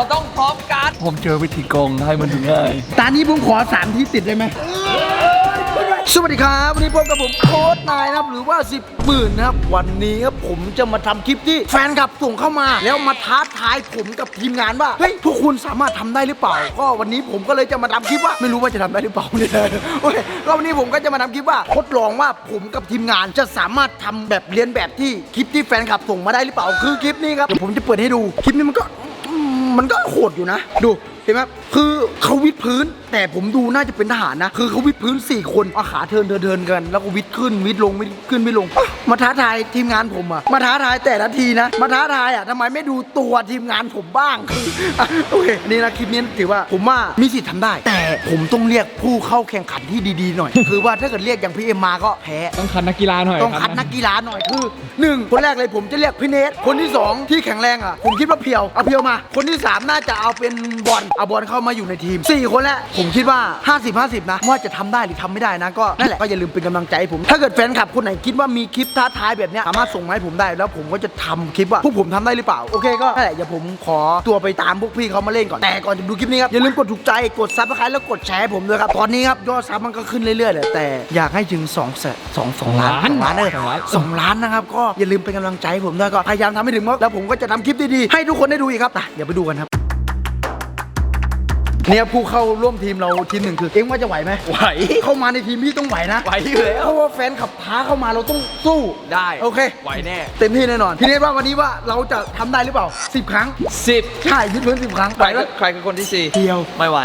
เราต้องพร้อมกันผมเจอวิธีโกงให้มันดูง่าย ตอนนี้ผมขอสามที่ติดได้ไหม สวัสดีครับวันนี้พบกับผมโค้ดนายนะครับ หรือว่า 10หมื่นนะครับ วันนี้ครับผมจะมาทำคลิปที่แฟนคลับส่งเข้ามา แล้วมาท้าทายผมกับทีมงานว่าเฮ้ยทุกคุณสามารถทำได้หรือเปล่า ก็วันนี้ผมก็เลยจะมาทำคลิปว่าไม่รู้ว่าจะทำได้หรือเปล่าเนี่ยโอเคก็วันนี้ผมก็จะมาทำคลิปว่าทดลองว่าผมกับทีมงานจะสามารถทำแบบเรียนแบบที่คลิปที่แฟนคลับส่งมาได้หรือเปล่า คือคลิปนี้ครับเดี๋ยวผมจะเปิดให้ดูคลิปนี้มันก็อื มันก็โหดอยู่นะ ดู ห็นไหมคือเขาวิดพื้น แต่ผมดูน่าจะเป็นทหารนะ คือเขาวิดพื้น 4 คนเอาขาเทินเดินเดินกัน แล้วก็วิดขึ้นวิดลงวิดขึ้นวิดลงอะมาท้าทายทีมงานผมอะมาท้าทายแต่ละทีนะ มาท้าทายอะทำไมไม่ดูตัวทีมงานผมบ้างคืออะโอเคนี่นะคลิปนี้ถือว่าผมว่ามีสิทธิ์ทำได้ แต่ผมต้องเรียกผู้เข้าแข่งขันที่ดีๆหน่อย คือว่าถ้าเกิดเรียกอย่างพี่เอ็มมาก็แพ้ต้องคัดนักกีฬาหน่อยต้องคัดนักกีฬาหน่อยคือหนึ่งคนแรกเลยผมจะเรียกพี่เนทคนที่สองที่แข็งแรงอะผมคิดว่าเพียวเอาเพียวมา คนที่สามน่าจะเอาเป็นบอลเอาบอลเข้ามาอยู่ในทีมสี่คนแล้วผมคิดว่า 50 50 นะ ว่าจะทำได้หรือทำไม่ได้นะ ก็นั่นแหละก็อย่าลืมเป็นกำลังใจให้ผม ถ้าเกิดแฟนคลับคนไหนคิดว่ามีคลิปท้าทายแบบเนี้ยสามารถส่งมาให้ผมได้ แล้วผมก็จะทำคลิปว่าพวกผมทำได้หรือเปล่า โอเคก็นั่นแหละอย่าผมขอตัวไปตามพวกพี่เขามาเล่นก่อน แต่ก่อนจะดูคลิปนี้ครับอย่าลืมกดถูกใจ กดซับสไครต์แล้วกดแชร์ให้ผมด้วยครับ ตอนนี้ครับยอดซับมันก็ขึ้นเรื่อยๆเลยแต่อยากให้ถึง2แสนสองสองล้านสองล้านเลยสองล้านสองล้านนะครับก็อย่าลืมเป็นกำลังใจให้ผมด้วยก็พยายามทำให้ถึงมากแล้วผมก็จะทำคลิปดีๆให้ทุกคนได้ดูอีกครับอะเดี๋ยวไปดูกันครับ เนี่ยผู้เข้าร่วมทีมเราทีมหนึ่งคือเอ็งว่าจะไหวไหมไหว เข้ามาในทีมพี่ต้องไหวนะไหวอยู่แล้ว เพราะว่าแฟนขับท้าเข้ามาเราต้องสู้ได้โอเค ไหวแน่ เต็มที่แน่นอนพี่เนทว่าวันนี้ว่าเราจะทำได้หรือเปล่าสิบครั้งสิบใช่ยืดพื้นสิบครั้งใคไหวรไหมใครคือคนที่สี่เดียว ไม่ไหว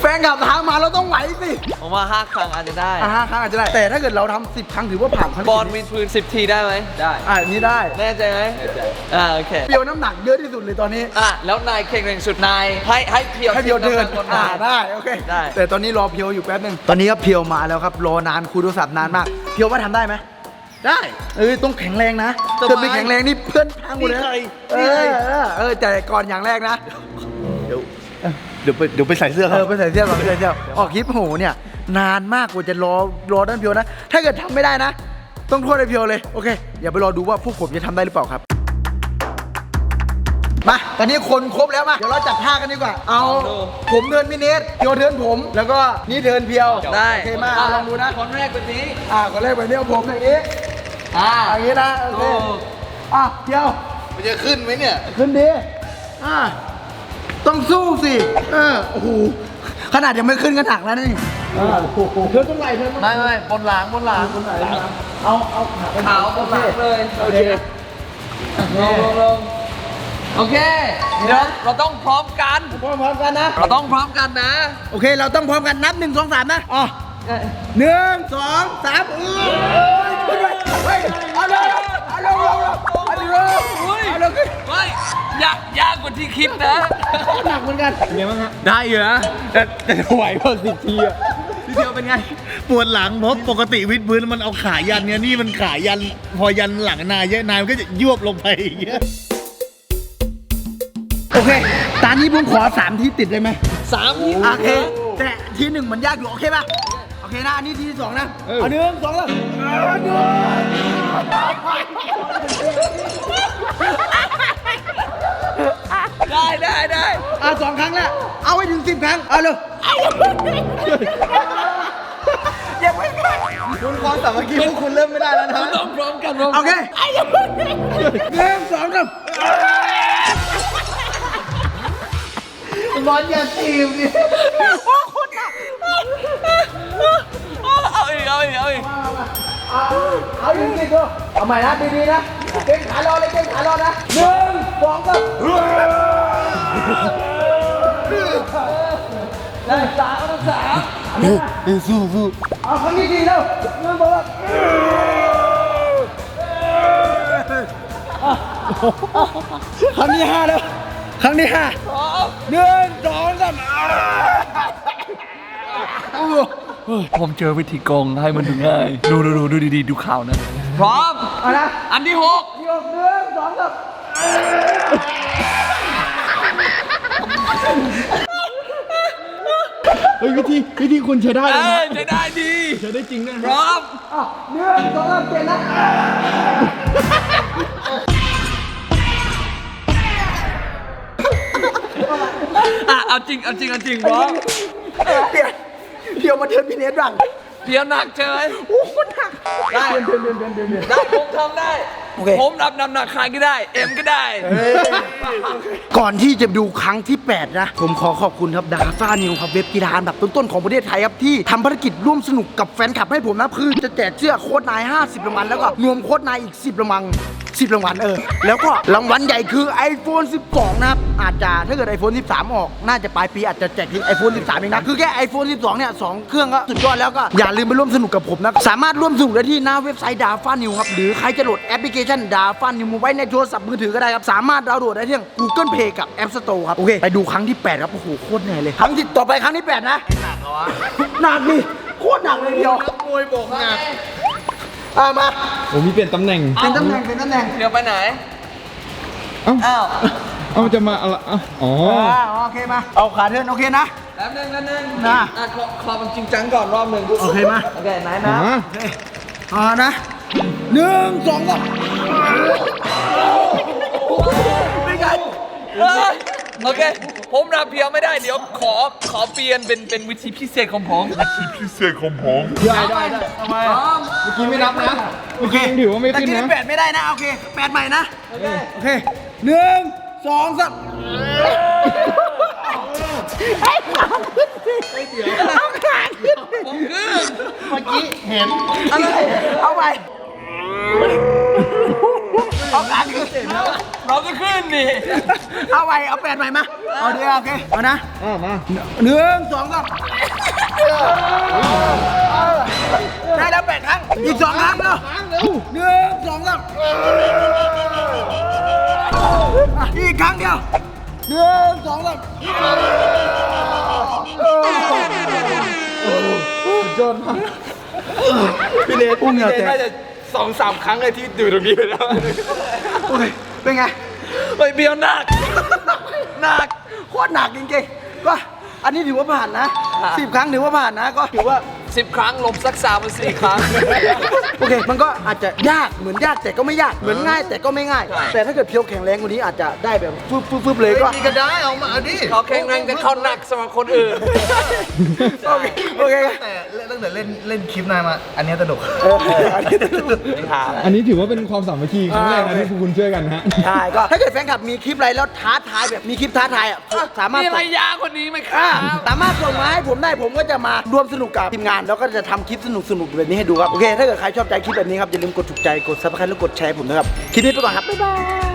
แฟนขับท้ามาเราต้องไหวสิผมว่าห้าครั้งอาจจะได้อะห้าครั้งอาจจะได้ แต่ถ้าเกิดเราทำสิบครั้งถือว่าผ่านขั้นบอลวินพื้นสิบทีได้ไหมได้อะอันนี้ได้แน่ใจไหมอ่าโอเคเปียวน้ำหนักเยอะที่สุดเลยตอนนี้อะแล้วนายเข่งแรงสุดนายให้ให้เพียวให้เพียวเดินทีมละคนอ่าได้ได้โอเคได้ แต่ตอนนี้รอเพียวอยู่แป๊บนึงตอนนี้ครับเพียวมาแล้วครับรอนานคุยโทรศัพท์นานมาก เพียวว่าทำได้ไหมได้เออต้องแข็งแรงนะสบายเกิดไม่แข็งแรงนี่เพื่อนพังหมดเลยนี่ใครเอนี่ใครอเออเออแต่ก่อนอย่างแรกนะ เดี๋ยวเดี๋ยวไปเดี๋ยวไปใส่เสื้อเอเขา อไปใส่เสื้อก่อนไปใส่เสื้อออกคลิปโหเนี่ย นานมากกว่าจะรอรอด้านเพียวนะ ถ้าเกิดทำไม่ได้นะ ต้องโทษไอ้เพียวเลย โอเค อย่าไปรอดูว่าพวกผมจะทำได้หรือเปล่าครับ มาตอนนี้คนครบแล้วมาเดี๋ยวเราจัดท่ากันดีกว่า เอา ผมเดินมินิทเพียวเดินผม แล้วก็นี่เดินเพียวได้โอเคมาเอาลองดูนะ คนแรกแบบนี้ อ่าคนแรกแบบนี้เอาผมอย่างนี้ อ่า อย่างนี้นะ โอเคถูกอะเพียว มันจะขึ้นไหมเนี่ย ขึ้นดี อ่า ต้องสู้สิ เออ โอ้โห ขนาดยังไม่ขึ้นก็หนักแล้วนี่เออเธอต้องไหลเธอต้องไม่ไม่บนหลังบนหลังไหลเอา เอาขาไปขาวบนหลังเลยโอเคลงลงลงโอเคเดี๋ยวเราต้องพร้อมกัน พร้อมๆกันนะ เราต้องพร้อมกันนะ โอเค เราต้องพร้อมกันนับหนึ่งสองสามนะอ๋อหนึ่งสองสามเออขึ้นไปเฮ้ยเอาเลยเอาเลยเอาเลยเอาเลยอุ้ยเอาเลยขึ้นเฮ้ ยยากยากกว่าที่คิดนะ หนักเหมือนกันได้อยู่นะแต่แต่ไหวพอสิบทีอะพี่เดียวเป็นไง ปวดหลังเพราะปกติวิดพื้นมันเอาขายันเนี่ยนี่มันขายัน พอยันหลังนายเยอะนายมันก็จะยวบลงไปอย่างเงี้ยโอเค ตอนนี้ผมขอสามที่ติดได้ไหมสามทีโอเค แต่ทีหนึ่งมันยากอยู่โอเคป่ะ โอเคนะ อันนี้ทีที่สองนะ เอาหนึ่งสองสามเอาหนึ่ง ได้ได้ได้อะสองครั้งแล้ว เอาให้ถึงสิบครั้ง เอาเร็วอย่าไปคุณความสามัคคีพวกคุณเริ่มไม่ได้แล้วนะ ต้องพร้อมกันพร้อมโอเคหนึ่งสองสามบอลอย่าทีมดิเอาอีกเอาอีกเอาอีกเอาเอาจริงๆก็เอาใหม่นะดีๆนะเก่งขารอเลยเก่งขารอนะหนึ่งส องสามได้สามเอาสามสู้สู้เอาครั้งที่สี่แล้วหนึ่งสองสาครั้งที่ห้าแล้ว ครั้งที่ห้าหนึ่งสองสามผมเจอวิธีโกงให้มันดูง่าย ดูดูดูดูดีๆดูข่าวนะ พร้อม เอานะอันที่หกยกหนึ่งสองสาม ฮ้ยวิธีวิธีคุณใช้ได้เอนะอจได้ดี ใช้ได้จริงนะพร้อมเนื้องสองสามเจ็ดนะอะเอาจริง เอาจริง เอาจริงพร้อมเปลี่ยนเดี๋ยวมาเทิร์นพีเนสหลังเดี๋ยวหนักเฉยโอ้โหหนักได้เดินเดินเดินเดินเดินได้ผมทำได้ โอเค ผมรับน้ำหนักใครก็ได้ เอ็มก็ได้ ก่อนที่จะดูครั้งที่ 8 นะ ผมขอขอบคุณครับดาซ่านิวครับเว็บกีฬาอันดับต้นๆของประเทศไทยครับที่ทำภารกิจร่วมสนุกกับแฟนคลับให้ผมนะคือจะแจกเสื้อโค้ดนาย 50รางวัลแล้วก็รวมโค้ดนายอีก 10รางวัล 10รางวัลเออ แล้วก็รางวัลใหญ่คือ iPhone 12 นะครับ อาจจะถ้าเกิด iPhone 13 ออก น่าจะปลายปีอาจจะแจกที่ iPhone 13เองนะ คือแค่ iPhone 12 เนี่ยสองเครื่องก็สุดยอดแล้วก็อย่าลืมไปร่วมสนุกกับผมนะ สามารถร่วมสนุกได้ที่หน้าเว็บไซต์ดาฟ้านิวครับ หรือใครจะโหลดแอปพลิเคชันดาฟ้านิวมาไว้ในโทรศัพท์มือถือก็ได้ครับ สามารถดาวน์โหลดได้ที่ Google Play กับ App Store ครับ โอเค ไปดูครั้งที่ 8 ครับ โอ้โห โคตรเหนื่อยเลย ครั้งที่ต่อไปครั้งที่ 8 นะหนักเหรอหนักดิโคตรหนักเลยเดียวมวยบอกหนัก อะมาผมมีเปลี่ยนตำแหน่ง เป็นตำแหน่งเป็นตำแหน่งเดี๋ยวไปไหน เอ้า อ้าวเอ้าจะมาอะไรเอ้าอ๋อ อ่าโอเคมา เอาขาเทิร์นโอเคนะ แป๊บนึงแป๊บนึงนะ อะขอขอมันจริงจังก่อนรอบหนึ่งโอเคมาโอเคไหนนะ ฮะอ่านะหนึ่งสองสามเป็นไงเอ้ย โอเค ผมรับเพียวไม่ได้เดี๋ยวขอขอเปลี่ยนเป็นเป็นวิธีพิเศษของผมพิเศษของผมได้ได้ได้ทำไมพร้อมเมื่อกี้ไม่นับนะโอเคยังถือว่าไม่ตะขึ้นกี้นะนี่แปดไม่ได้นะ โอเคแปดใหม่นะ โอเคโอเคหนึ่งสองสามไอ้ขาขึ้นสิเอาขาขึ้นสิผมขึ้นเมื่อกี้เห็นอะไรเอาไป เอาขาขึ้นสิเราก็ขึ้นดิเอาไปเอาแปดใหม่มา เอาเดี๋ยวโอเค เอานะอ้าวมาหนึ่งสองสามได้แล้วแปดครั้ง อีกสองครั้งเนาะหนึ่งสองสามอีกครั้งเดียวหนึ่งสองสามพี่เลสอุ้งเหงื่อแตกน่าจะ สองสามครั้งเลยที่ดูตรงนี้ไปแล้วโอเคเป็นไงเฮ้ยเบียวหนักหนักโคตรหนักจริงๆก็อันนี้ถือว่าผ่านนะอะสิบครั้งถือว่าผ่านนะ ก็ถือว่า สิบครั้งลบสักสามหรือสี่ครั้ง โอเค มันก็อาจจะยากเหมือนยากแต่ก็ไม่ยากเหมือนง่ายแต่ก็ไม่ง่ายใช่แต่ถ้าเกิดเพียวแข็งแรงกว่านี้อาจจะได้แบบฟึบฟึบฟึบเลยก็มีก็ได้เอามาดิเขาแข็งแรงแต่เขาหนักสำหรับคนอื่น โอเคโอเคแต่ตั้งแต่เล่นเล่นคลิปนายมา อันเนี้ยสนุกเอออันนี้ไม่หาแล้วอันนี้ถือว่าเป็นความสามัคคีครั้งแรกนะที่พวกคุณช่วยกันฮะ ใช่ก็ถ้าเกิดแฟนคลับมีคลิปอะไรแล้วท้าทายแบบมีคลิปท้าทายอะสามารถมีอะไรส่งยากกว่านี้ไหมคอ่ารับสามารถส่งมาให้ผมได้ผมก็จะมาร่วมสนุกกับทีมงานแล้วก็จะทำคลิปสนุกสนุกๆแบบนี้ให้ดูครับ โอเค ถ้าเกิดใครชอบใจคลิปแบบนี้ครับ อย่าลืมกดถูกใจ กดซับสไครต์แล้วกดแชร์ผมนะครับ คลิปนี้ไปก่อนครับ บ๊ายบาย